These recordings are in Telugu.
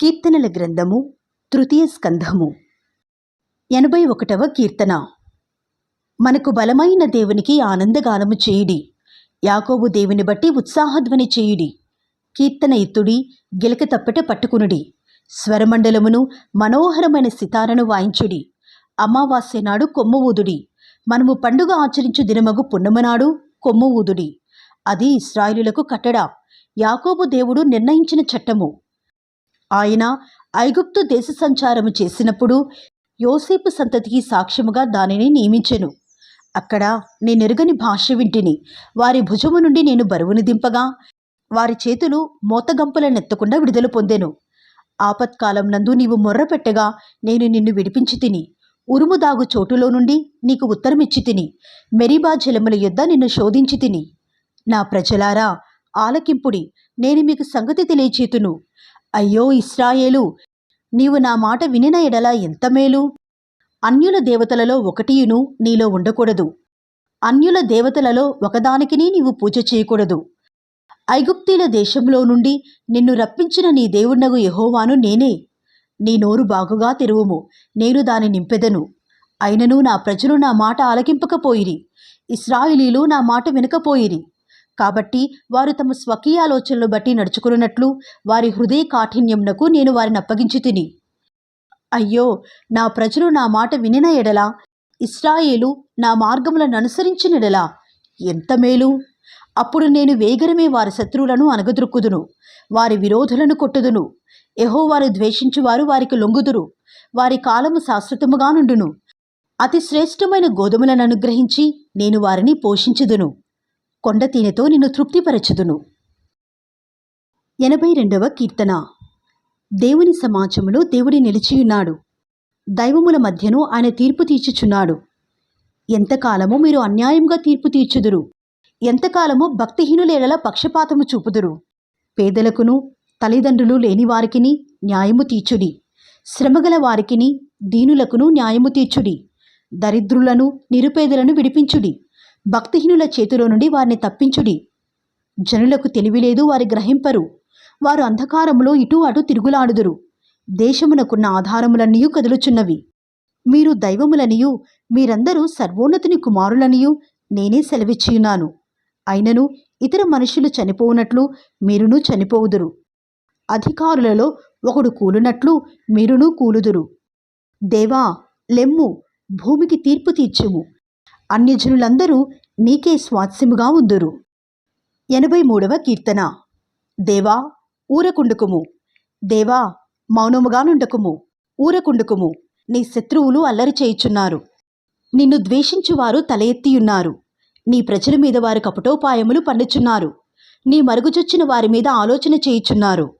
కీర్తనల గ్రంథము తృతీయ స్కంధము. ఎనభై ఒకటవ కీర్తన. మనకు బలమైన దేవునికి ఆనందగానము చేయుడి. యాకోబు దేవుని బట్టి ఉత్సాహధ్వని చేయుడి. కీర్తన ఎత్తుడి గిలక తప్పట పట్టుకునుడి. స్వరమండలమును మనోహరమైన సితారను వాయించుడి. అమావాస్య నాడు కొమ్ము ఊదుడి. మనము పండుగ ఆచరించు దినమగు పున్నమనాడు కొమ్ము ఊదుడి. అది ఇస్రాయిలులకు కట్టడా. యాకోబు దేవుడు నిర్ణయించిన చట్టము. ఆయన ఐగుప్తు దేశ సంచారము చేసినప్పుడు యోసేపు సంతతికి సాక్ష్యముగా దానిని నియమించెను. అక్కడ నేనెరుగని భాష వింటిని. వారి భుజము నుండి నేను బరువుని దింపగా వారి చేతులు మోతగంపలనెత్తకుండా విడుదల పొందెను. ఆపత్కాలం నందు నీవు మొర్రపెట్టగా నేను నిన్ను విడిపించి తిని ఉరుము దాగు చోటులో నుండి నీకు ఉత్తరమిచ్చి తిని మెరీబా జలముల యొద్ద నిన్ను శోధించి తిని. నా ప్రజలారా ఆలకింపుడి నేను మీకు సంగతి తెలియచేతును. అయ్యో ఇస్రాయేలు నీవు నా మాట వినిన ఎడల ఎంత మేలు? అన్యుల దేవతలలో ఒకటియును నీలో ఉండకూడదు. అన్యుల దేవతలలో ఒకదానికిని నీవు పూజ చేయకూడదు. ఐగుప్తీల దేశంలో నుండి నిన్ను రప్పించిన నీ దేవుణ్ణగు యహోవాను నేనే. నీ నోరు బాగుగా తెరువుము నేను దాని నింపెదను. అయినను నా ప్రజలు నా మాట ఆలకింపకపోయిరి ఇస్రాయిలీలు నా మాట వినకపోయిరి. కాబట్టి వారు తమ స్వకీయ ఆలోచనలు బట్టి నడుచుకున్నట్లు వారి హృదయ కాఠిన్యమునకు నేను వారిని అప్పగించి తిని అయ్యో నా ప్రజలు నా మాట వినిన ఎడల? ఇస్రాయేలు నా మార్గములను అనుసరించిన ఎడలా? ఎంత మేలు? అప్పుడు నేను వేగరమే వారి శత్రువులను అనగదొరుకుదును వారి విరోధులను కొట్టుదును. ఎహో వారు ద్వేషించువారు వారికి లొంగుదురు వారి కాలము శాశ్వతముగా నుండును. అతి శ్రేష్టమైన గోధుమలను అనుగ్రహించి నేను వారిని పోషించుదును. కొండ తేనెతో నిన్ను తృప్తిపరచుదును. ఎనభై రెండవ కీర్తన. దేవుని సమాజములో దేవుడి నిలిచియున్నాడు దైవముల మధ్యను ఆయన తీర్పు తీర్చుచున్నాడు. ఎంతకాలము మీరు అన్యాయంగా తీర్పు తీర్చుదురు? ఎంతకాలము భక్తిహీనులేలా పక్షపాతము చూపుదురు? పేదలకును తల్లిదండ్రులు లేని వారికిని న్యాయము తీర్చుడి. శ్రమగల వారికిని దీనులకును న్యాయము తీర్చుడి. దరిద్రులను నిరుపేదలను విడిపించుడి. భక్తిహీనుల చేతిలో నుండి వారిని తప్పించుడి. జనులకు తెలివిలేదు వారి గ్రహింపరు. వారు అంధకారములో ఇటు అటు తిరుగులాడుదురు. దేశమునకున్న ఆధారములన్నీయు కదులుచున్నవి. మీరు దైవములనియు మీరందరూ సర్వోన్నతుని కుమారులనియు నేనే సెలవిచ్చియున్నాను. అయినను ఇతర మనుషులు చనిపోవునట్లు మీరును చనిపోవుదురు. అధికారులలో ఒకడు కూలునట్లు మీరును కూలుదురు. దేవా లెమ్ము భూమికి తీర్పు తీర్చుము. అన్యజనులందరూ నీకే స్వాస్యముగా ఉందురు. ఎనభై మూడవ కీర్తన. దేవా ఊరకుండుకుము. దేవా మౌనముగానుండకుము. ఊరకుండుకుము. నీ శత్రువులు అల్లరి చేయుచున్నారు. నిన్ను ద్వేషించువారు తల ఎత్తియున్నారు నీ ప్రజల మీద వారు కపటోపాయములు పన్నుచున్నారు నీ మరుగుచొచ్చిన వారి మీద ఆలోచన చేయుచున్నారు.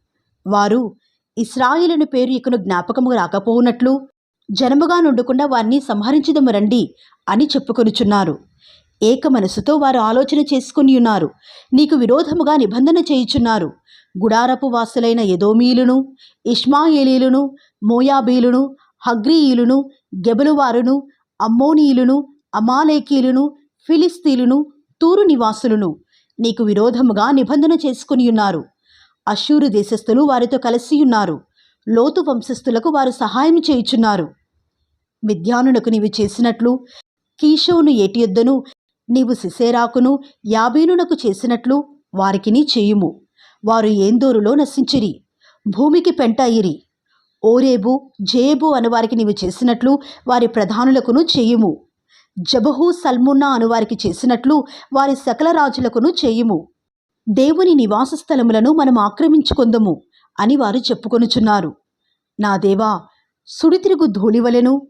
వారు ఇస్రాయిలను పేరు ఇకను జ్ఞాపకము రాకపోవునట్లు జనముగా నుండకుండా వారిని సంహరించదము రండి అని చెప్పుకొనుచున్నారు. ఏక మనసుతో వారు ఆలోచన చేసుకుని ఉన్నారు. నీకు విరోధముగా నిబంధన చేయుచున్నారు. గుడారపు వాసులైన ఎదోమీలును ఇష్మాయేలీలును మోయాబీలును హగ్రీయులును గెబలువారును అమ్మోనీయులును అమాలేకీలును ఫిలిస్తీలును తూరు నివాసులను నీకు విరోధముగా నిబంధన చేసుకుని ఉన్నారు. అశూరు దేశస్థులు వారితో కలిసి ఉన్నారు. లోతు వంశస్థులకు వారు సహాయం చేయుచున్నారు. మిథ్యానునకు నీవు చేసినట్లు కీషోను ఏటియొద్దను నీవు సిసేరాకును యాబీనునకు చేసినట్లు వారికిని చేయుము. వారు ఏందోరులో నశించిరి భూమికి పెంట అయిరి ఓరేబు జేబు అనువారికి నీవు చేసినట్లు వారి ప్రధానులకును చేయుము. జబహు సల్మున్నా అనువారికి చేసినట్లు వారి సకల రాజులకును చేయుము. దేవుని నివాస స్థలములను మనం ఆక్రమించుకుందము అని వారు చెప్పుకొనుచున్నారు. నా దేవా సుడితిరుగు ధూళివలెను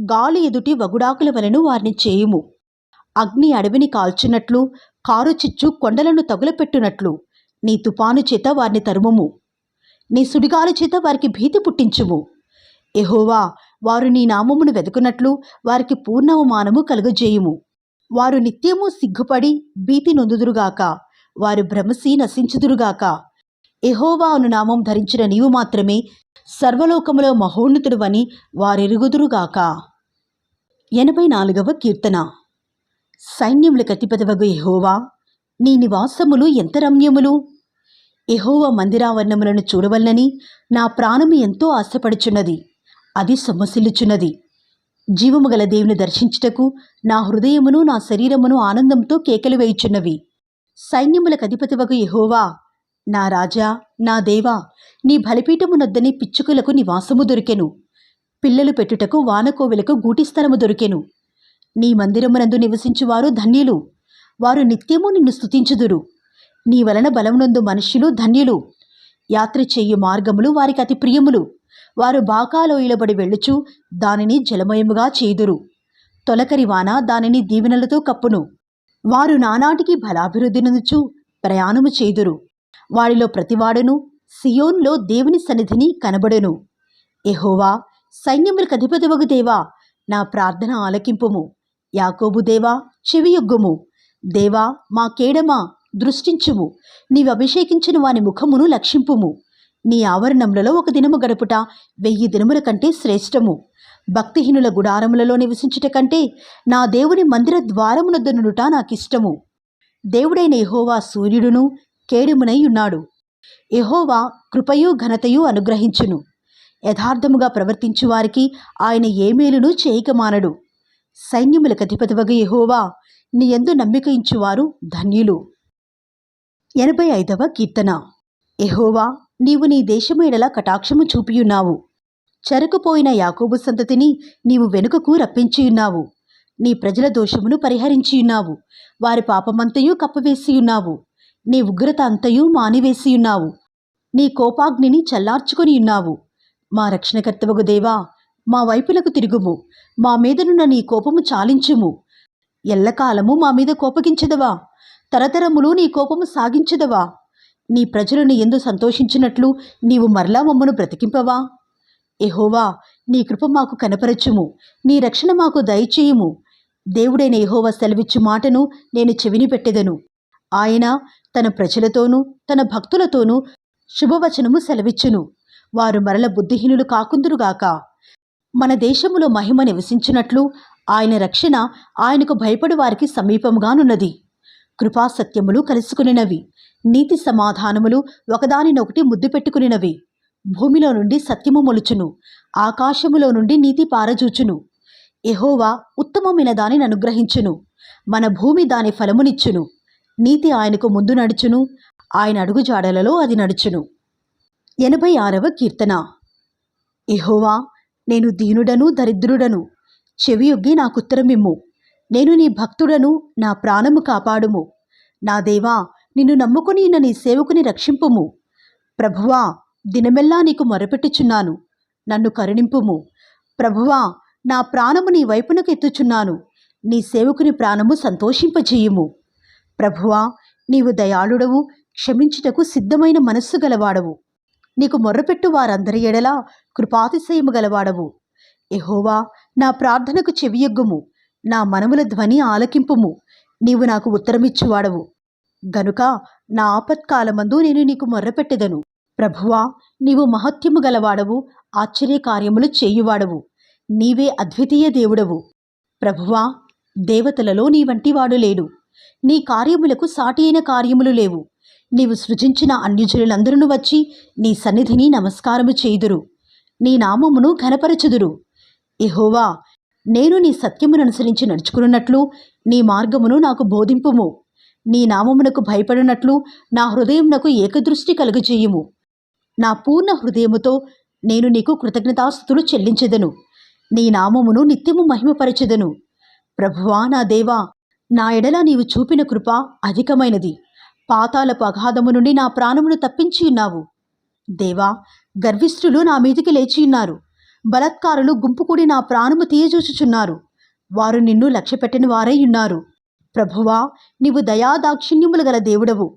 గాలి ఎదుటి వగుడాకుల వలన వారిని చేయుము. అగ్ని అడవిని కాల్చినట్లు కారు చిచ్చు కొండలను తగులపెట్టునట్లు నీ తుపాను చేత వారిని తరుముము. నీ సుడిగాలు చేత వారికి భీతి పుట్టించుము. ఎహోవా వారు నీ నామమును వెతుకున్నట్లు వారికి పూర్ణవమానము కలుగజేయుము. వారు నిత్యము సిగ్గుపడి భీతి నొందుదురుగాక వారు భ్రమసి నశించుదురుగాక. ఎహోవా అను నామం ధరించిన నీవు మాత్రమే సర్వలోకములో మహోన్నతుడువని వారెరుగుదురుగాక. ఎనభై నాలుగవ కీర్తన. సైన్యముల కతిపదవగు ఎహోవా నీ నివాసములు ఎంత రమ్యములు ఎహోవ మందిరావరణములను చూడవలనని నా ప్రాణము ఎంతో ఆశపడుచున్నది అది సొమ్మసిల్లుచున్నది జీవము గల దేవుని దర్శించుటకు నా హృదయమును నా శరీరమును ఆనందంతో కేకలు వేయుచున్నవి. సైన్యములకు అధిపతివగు ఎహోవా నా రాజా నా దేవా నీ బలిపీఠమునొద్దని పిచ్చుకలకు నివాసము దొరికెను. పిల్లలు పెట్టుటకు వానకోవెలకు గూటి స్థలము దొరికెను. నీ మందిరమునందు నివసించువారు ధన్యులు. వారు నిత్యము నిన్ను స్తుతించుదురు. నీ వలన బలమునందు మనుష్యులు ధన్యులు. యాత్ర చేయు మార్గములు వారికి అతి ప్రియములు. వారు బాకాలోయలబడి వెళ్ళుచు దానిని జలమయముగా చేదురు. తొలకరి వాన దానిని దీవెనలతో కప్పును. వారు నానాటికి బలాభివృద్ధి నుంచు ప్రయాణము చేదురు. వారిలో ప్రతివాడును సియోన్లో దేవుని సన్నిధిని కనబడును. ఎహోవా సైన్యములకు అధిపతివగు దేవా నా ప్రార్థన ఆలకింపుము. యాకోబు దేవా చెవియొగ్గుము. దేవా మా కేడమా దృష్టించుము. నీవు అభిషేకించిన వాని ముఖమును లక్షింపుము. నీ ఆవరణములలో ఒక దినము గడుపుట వెయ్యి దినముల కంటే శ్రేష్టము. భక్తిహీనుల గుడారములలో నివసించుట కంటే నా దేవుని మందిర ద్వారమునొద్దనుట నాకిష్టము. దేవుడైన ఎహోవా సూర్యుడును కేడుమునై ఉన్నాడు. ఎహోవా కృపయు ఘనతయు అనుగ్రహించును. యథార్థముగా ప్రవర్తించు వారికి ఆయన ఏ మేలును చేయకమానడు. సైన్యములకు అధిపతివగ యహోవా నీ ఎందు నమ్మిక ఇంచువారు ధన్యులు. ఎనభై ఐదవ కీర్తన. ఎహోవా నీవు నీ దేశమేడల కటాక్షము చూపియున్నావు. చెరకుపోయిన యాకోబు సంతతిని నీవు వెనుకకు రప్పించియున్నావు. నీ ప్రజల దోషమును పరిహరించియున్నావు. వారి పాపమంతయు కప్పవేసియున్నావు. నీ ఉగ్రత అంతయు మానివేసియున్నావు. నీ కోపాగ్నిని చల్లార్చుకొని ఉన్నావు మా రక్షణకర్తవగు దేవా మా వైపులకు తిరుగుము. మా మీదనున్న నీ కోపము చాలించుము. ఎల్లకాలము మా మీద కోపగించదవా? తరతరములు నీ కోపము సాగించదవా? నీ ప్రజలను ఎందు సంతోషించినట్లు నీవు మరలా మమ్మను బ్రతికింపవా? ఎహోవా నీ కృప మాకు కనపరచుము. నీ రక్షణ మాకు దయచేయుము. దేవుడైన ఎహోవా సెలవిచ్చు మాటను నేను చెవిని పెట్టెదను. ఆయన తన ప్రజలతోనూ తన భక్తులతోనూ శుభవచనము సెలవిచ్చును. వారు మరల బుద్ధిహీనులు కాకుందురుగాక మన దేశములో మహిమ నివసించినట్లు ఆయన రక్షణ ఆయనకు భయపడి వారికి సమీపముగానున్నది. కృపాసత్యములు కలుసుకునినవి. నీతి సమాధానములు ఒకదానినొకటి ముద్దు పెట్టుకునినవి. భూమిలో నుండి సత్యము మొలుచును. ఆకాశములో నుండి నీతి పారజూచును. ఎహోవా ఉత్తమమైన దానిని అనుగ్రహించును. మన భూమి దాని ఫలమునిచ్చును. నీతి ఆయనకు ముందు నడుచును. ఆయన అడుగుజాడలలో అది నడుచును. ఎనభై ఆరవ కీర్తన. ఎహోవా నేను దీనుడను దరిద్రుడను. చెవియొగ్గి నాకుత్తరమిమ్ము నేను నీ భక్తుడను నా ప్రాణము కాపాడుము. నా దేవా నిన్ను నమ్ముకుని నీ సేవకుని రక్షింపుము. ప్రభువా దినమెల్లా నీకు మొరపెట్టుచున్నాను. నన్ను కరుణింపుము. ప్రభువా నా ప్రాణము నీ వైపునకు ఎత్తుచున్నాను. నీ సేవకుని ప్రాణము సంతోషింపజేయుము. ప్రభువా నీవు దయాళుడవు క్షమించుటకు సిద్ధమైన మనస్సు గలవాడవు. నీకు మొర్రపెట్టు వారందరి ఎడలా కృపాతిశయము గలవాడవు. ఎహోవా నా ప్రార్థనకు చెవియొగ్గుము. నా మనముల ధ్వని ఆలకింపుము. నీవు నాకు ఉత్తరమిచ్చువాడవు. గనుక నా ఆపత్కాలమందు నేను నీకు మొర్రపెట్టెదను. ప్రభువా నీవు మహత్యము గలవాడవు. ఆశ్చర్యకార్యములు చేయువాడవు. నీవే అద్వితీయ దేవుడవు. ప్రభువా దేవతలలో నీ వంటివాడు లేడు. నీ కార్యములకు సాటి అయిన కార్యములు లేవు. నీవు సృజించిన అన్యజనులందరూ వచ్చి నీ సన్నిధిని నమస్కారము చేయుదురు. నీ నామమును ఘనపరచుదురు. ఎహోవా నేను నీ సత్యమును అనుసరించి నడుచుకున్నట్లు నీ మార్గమును నాకు బోధింపుము. నీ నామమునకు భయపడినట్లు నా హృదయమునకు ఏకదృష్టి కలుగజేయుము. నా పూర్ణ హృదయముతో నేను నీకు కృతజ్ఞతాస్థుతులు చెల్లించెదను. నీ నామమును నిత్యము మహిమపరచెదను. ప్రభువా నా దేవా నా ఎడల నీవు చూపిన కృప అధికమైనది. పాతాలపు అగాధము నుండి నా ప్రాణమును తప్పించి ఉన్నావు. దేవా గర్విష్ఠులు నా మీదికి లేచియున్నారు బలత్కారులు గుంపు కూడి నా ప్రాణము తీయజూచుచున్నారు. వారు నిన్ను లక్ష్యపెట్టని వారై ఉన్నారు. ప్రభువా నీవు దయాదాక్షిణ్యములు గల దేవుడవు.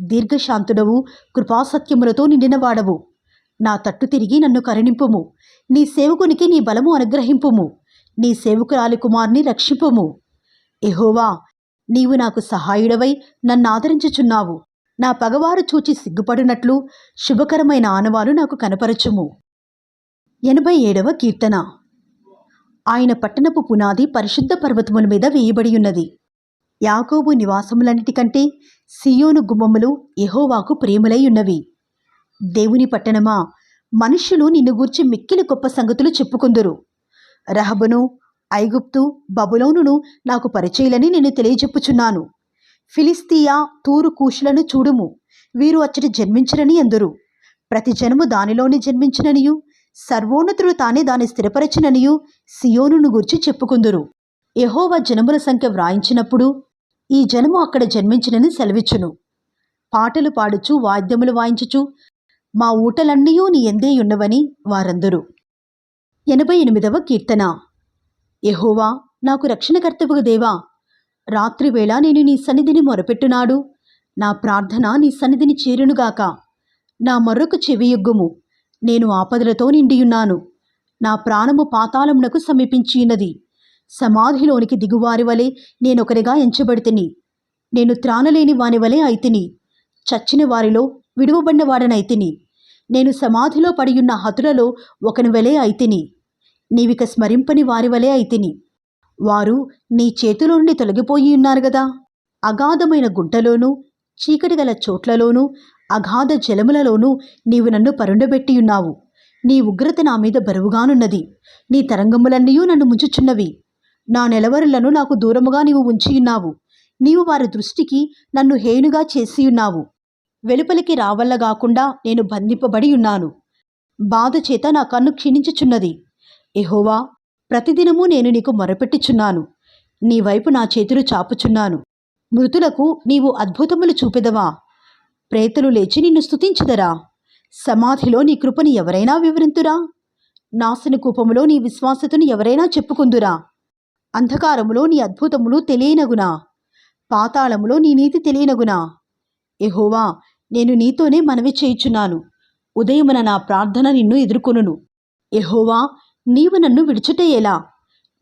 దీర్ఘశాంతుడవు కృపాసత్యములతో నిండినవాడవు. నా తట్టు తిరిగి నన్ను కరుణింపుము. నీ సేవకునికి నీ బలము అనుగ్రహింపుము. నీ సేవకురాలి కుమార్ని రక్షింపుము. ఎహోవా నీవు నాకు సహాయుడవై నన్ను ఆదరించుచున్నావు. నా పగవారు చూచి సిగ్గుపడినట్లు శుభకరమైన ఆనవాలు నాకు కనపరచుము. ఎనభై ఏడవ కీర్తన. ఆయన పట్టణపు పునాది పరిశుద్ధ పర్వతముల మీద వేయబడి ఉన్నది యాకోబు నివాసములన్నిటికంటే సియోను గుమ్మములు ఎహోవాకు ప్రేములై ఉన్నవి దేవుని పట్టణమా మనుష్యులు నిన్ను గూర్చి మిక్కిలి గొప్ప సంగతులు చెప్పుకుందురు. రహబును ఐగుప్తు బబులోనును నాకు పరిచయులని నేను తెలియజెప్పుచున్నాను. ఫిలిస్తీయా తూరు కూషులను చూడుము. వీరు అచ్చటి జన్మించరని అందరు ప్రతి జనము దానిలోనే జన్మించిననియు. సర్వోన్నతుడు తానే దాన్ని స్థిరపరచిననియు. సియోనును గూర్చి చెప్పుకుందురు. ఎహోవ జనముల సంఖ్య వ్రాయించినప్పుడు ఈ జనము అక్కడ జన్మించినని సెలవిచ్చును. పాటలు పాడుచు వాద్యములు వాయించుచు మా ఊటలన్నీయూ నీ ఎందే ఉన్నవని వారందరూ. ఎనభై ఎనిమిదవ కీర్తన. యహోవా నాకు రక్షణకర్తవుగు దేవా రాత్రివేళ నేను నీ సన్నిధిని మొరపెట్టునాడు. నా ప్రార్థన నీ సన్నిధిని చేరునుగాక. నా మరొక చెవియుగ్గుము నేను ఆపదలతో నిండియున్నాను. నా ప్రాణము పాతాళమునకు సమీపించినది సమాధిలోనికి దిగువారి వలె నేనొకరిగా ఎంచబడితిని. నేను త్రాణలేని వాని వలె అయితిని. చచ్చిన వారిలో విడువబడిన వాడనైతిని. నేను సమాధిలో పడియున్న హతులలో ఒకని వలె అయితిని. నీవిక స్మరింపని వారి వలె అయితిని. వారు నీ చేతిలో నుండి తొలగిపోయి ఉన్నారు గదా. అగాధమైన గుంటలోనూ చీకటి గల చోట్లలోనూ అగాధ జలములలోనూ నీవు నన్ను పరుండబెట్టియున్నావు నీ ఉగ్రత నా మీద బరువుగానున్నది. నీ తరంగములన్నీయూ నన్ను ముంచుచున్నవి. నా నెలవరులను నాకు దూరముగా నీవు ఉంచియున్నావు నీవు వారి దృష్టికి నన్ను హేనుగా చేసియున్నావు వెలుపలికి రావల్లగాకుండా నేను బంధింపబడి ఉన్నాను. బాధ చేత నా కన్ను క్షీణించుచున్నది. ఎహోవా ప్రతిదినము నేను నీకు మొరపెట్టుచున్నాను. నీ వైపు నా చేతులు చాపుచున్నాను. మృతులకు నీవు అద్భుతములు చూపెదవా? ప్రేతలు లేచి నిన్ను స్తుతించదరా? సమాధిలో నీ కృపని ఎవరైనా వివరింతురా? నాశన కూపములో నీ విశ్వాసతను ఎవరైనా చెప్పుకుందురా? అంధకారములో నీ అద్భుతములు తెలియనగునా? పాతాళములో నీ నీతి తెలియనగునా? ఎహోవా నేను నీతోనే మనవి చేయుచున్నాను. ఉదయమున నా ప్రార్థన నిన్ను ఎదుర్కొనును. ఎహోవా నీవు నన్ను విడిచుటే ఎలా?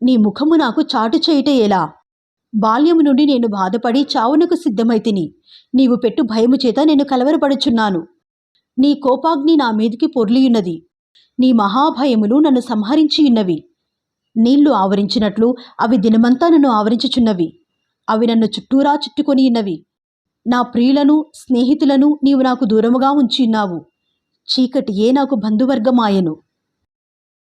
నీ ముఖము నాకు చాటు చేయుటే ఎలా? బాల్యము నుండి నేను బాధపడి చావునకు సిద్ధమైతిని. నీవు పెట్టు భయము చేత నేను కలవరపడుచున్నాను. నీ కోపాగ్ని నా మీదికి పొర్లియున్నది. నీ మహాభయములు నన్ను సంహరించియున్నవి. నీళ్ళు ఆవరించినట్లు అవి దినమంతా నన్ను ఆవరించుచున్నవి. అవి నన్ను చుట్టూరా చుట్టుకొనియున్నవి. నా ప్రియులను స్నేహితులను నీవు నాకు దూరముగా ఉంచియున్నావు. చీకటియే నాకు బంధువర్గమాయను.